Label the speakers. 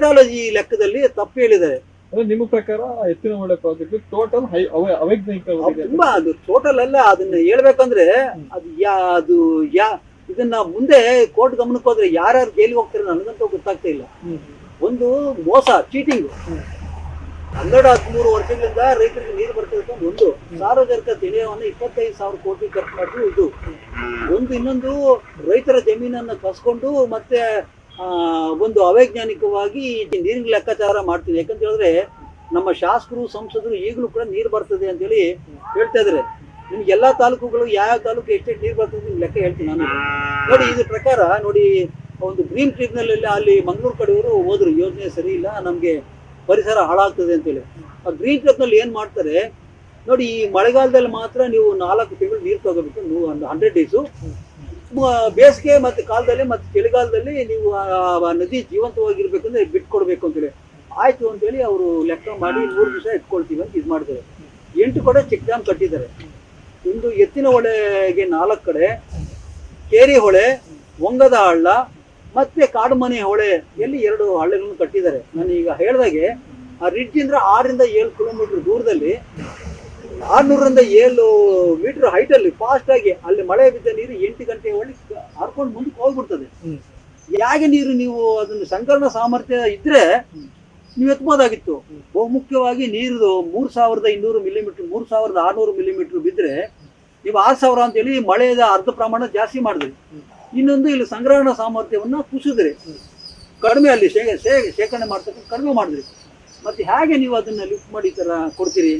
Speaker 1: Technology ಲೆಕ್ಕದಲ್ಲಿ ತಪ್ಪು ಹೇಳಿದ್ದಾರೆ.
Speaker 2: ಅಂದ್ರೆ ನಿಮ್ಮ ಪ್ರಕಾರ ಎತ್ತಿನ ಹೊಳೆ ಪ್ರಾಜೆಕ್ಟ್ ಟೋಟಲ್
Speaker 1: ತುಂಬಾ ಅದು ಟೋಟಲ್ ಅಲ್ಲ ಅದನ್ನ ಹೇಳ್ಬೇಕಂದ್ರೆ ಅದು ಯಾ ಅದು ಯಾ ಇದನ್ನ ಮುಂದೆ ಕೋರ್ಟ್ ಗಮನಕ್ಕೆ ಹೋದ್ರೆ ಯಾರ್ಯಾರು ಜೈಲಿಗೆ ಹೋಗ್ತಾರೆ ನನಗಂತೂ ಗೊತ್ತಾಗ್ತಾ ಇಲ್ಲ. ಒಂದು ಮೋಸ ಚೀಟಿಂಗ್. ಹನ್ನೆರಡು ಹದಿಮೂರು ವರ್ಷಗಳಿಂದ ರೈತರಿಗೆ ನೀರು ಬರ್ತಿರ್ತಾ ಒಂದು. ಸಾರ್ವಜನಿಕ ತೆನೆಯವನ್ನು ಇಪ್ಪತ್ತೈದು ಸಾವಿರ ಕೋಟಿ ಖರ್ಚು ಮಾಡಿದ್ರು ಇದು. ಒಂದು ಇನ್ನೊಂದು ರೈತರ ಜಮೀನನ್ನು ಕಸ್ಕೊಂಡು ಮತ್ತೆ ಒಂದು ಅವೈಜ್ಞಾನಿಕವಾಗಿ ನೀರಿನ ಲೆಕ್ಕಾಚಾರ ಮಾಡ್ತೀವಿ. ಯಾಕಂತ ಹೇಳಿದ್ರೆ ನಮ್ಮ ಶಾಸಕರು, ಸಂಸದರು ಈಗಲೂ ಕೂಡ ನೀರು ಬರ್ತದೆ ಅಂತೇಳಿ ಹೇಳ್ತಾ ಇದ್ರೆ ನಿಮ್ಗೆ ಎಲ್ಲಾ ತಾಲೂಕುಗಳು ಯಾವ ತಾಲೂಕು ಎಷ್ಟೆಷ್ಟು ನೀರು ಬರ್ತದೆ ನಿಮ್ಗೆ ಲೆಕ್ಕ ಹೇಳ್ತೀನಿ ನಾನು. ನೋಡಿ, ಇದ್ರ ಪ್ರಕಾರ ನೋಡಿ, ಒಂದು ಗ್ರೀನ್ ಟ್ರಿಬ್ಯುನಲ್ ಅಲ್ಲಿ ಅಲ್ಲಿ ಮಂಗಳೂರು ಕಡೆಯವರು ಹೋದ್ರು. ಯೋಜನೆ ಸರಿ ಇಲ್ಲ, ನಮ್ಗೆ ಪರಿಸರ ಹಾಳಾಗ್ತದೆ ಅಂತೇಳಿ ಆ ಗ್ರೀನ್ ಟ್ರಿಬ್ಯುನಲ್ ಏನ್ ಮಾಡ್ತಾರೆ, ನೋಡಿ, ಈ ಮಳೆಗಾಲದಲ್ಲಿ ಮಾತ್ರ ನೀವು ನಾಲ್ಕು ತಿಂಗಳು ನೀರು ತಗೋಬೇಕು. ಒಂದು ಹಂಡ್ರೆಡ್ ಡೇಸು. ಬೇಸಿಗೆ ಮತ್ತೆ ಕಾಲದಲ್ಲಿ ಮತ್ತೆ ಚಳಿಗಾಲದಲ್ಲಿ ನೀವು ಆ ನದಿ ಜೀವಂತವಾಗಿರ್ಬೇಕಂದ್ರೆ ಬಿಟ್ಕೊಡ್ಬೇಕು ಅಂತೇಳಿ. ಆಯ್ತು ಅಂತೇಳಿ ಅವರು ಲೆಕ್ಕ ಮಾಡಿ ಮೂರು ದಿವಸ ಇಟ್ಕೊಳ್ತೀವಿ ಅಂತ ಇದು ಮಾಡಿದ್ದಾರೆ ಎಂಟು ಕಡೆ ಚೆಕ್ ಡ್ಯಾಮ್ ಕಟ್ಟಿದ್ದಾರೆ. ಒಂದು ಎತ್ತಿನ ಹೊಳೆಗೆ ನಾಲ್ಕು ಕಡೆ ಕೇರಿ ಹೊಳೆ ಒಂಗದ ಹಳ್ಳ ಮತ್ತೆ ಕಾಡುಮನೆ ಹೊಳೆ ಎಲ್ಲಿ ಎರಡು ಹಳ್ಳಿಗಳನ್ನು ಕಟ್ಟಿದ್ದಾರೆ. ನಾನು ಈಗ ಹೇಳ್ದಾಗೆ ಆ ರಿಡ್ಜ್ ಅಂದ್ರೆ ಆರರಿಂದ ಏಳು ಕಿಲೋಮೀಟರ್ ದೂರದಲ್ಲಿ ಆರ್ನೂರರಿಂದ ಏಳು ಮೀಟರ್ ಹೈಟ್ ಅಲ್ಲಿ ಫಾಸ್ಟ್ ಆಗಿ ಅಲ್ಲಿ ಮಳೆ ಬಿದ್ದ ನೀರು ಎಂಟು ಗಂಟೆ ಒಳಗೆ ಹರ್ಕೊಂಡು ಮುಂದಕ್ಕೆ ಹೋಗ್ಬಿಡ್ತದೆ. ಹೇಗೆ ನೀರು ನೀವು ಅದನ್ನು ಸಂಕಲನ ಸಾಮರ್ಥ್ಯ ಇದ್ರೆ ನೀವು ಎತ್ಬೋದಾಗಿತ್ತು. ಬಹುಮುಖ್ಯವಾಗಿ ನೀರು ಮೂರು ಸಾವಿರದ ಇನ್ನೂರು ಮಿಲಿಮೀಟರ್ ಮೂರ್ ಸಾವಿರದ ಆರ್ನೂರು ಮಿಲಿಮೀಟರ್ ಬಿದ್ರೆ ನೀವು ಆರ್ ಸಾವಿರ ಅಂತೇಳಿ ಮಳೆಯ ಅರ್ಧ ಪ್ರಮಾಣ ಜಾಸ್ತಿ ಮಾಡಿದ್ರಿ. ಇನ್ನೊಂದು ಇಲ್ಲಿ ಸಂಗ್ರಹಣ ಸಾಮರ್ಥ್ಯವನ್ನ ಕುಸಿದ್ರಿ. ಕಡಿಮೆ ಅಲ್ಲಿ ಶೇಖರಣೆ ಮಾಡ್ತಕ್ಕಂಥ ಕಡಿಮೆ ಮಾಡಿದ್ರಿ. ಮತ್ತೆ ಹೇಗೆ ನೀವು ಅದನ್ನ ಲಿಫ್ಟ್ ಮಾಡಿ ಈ ತರ ಕೊಡ್ತೀರಿ.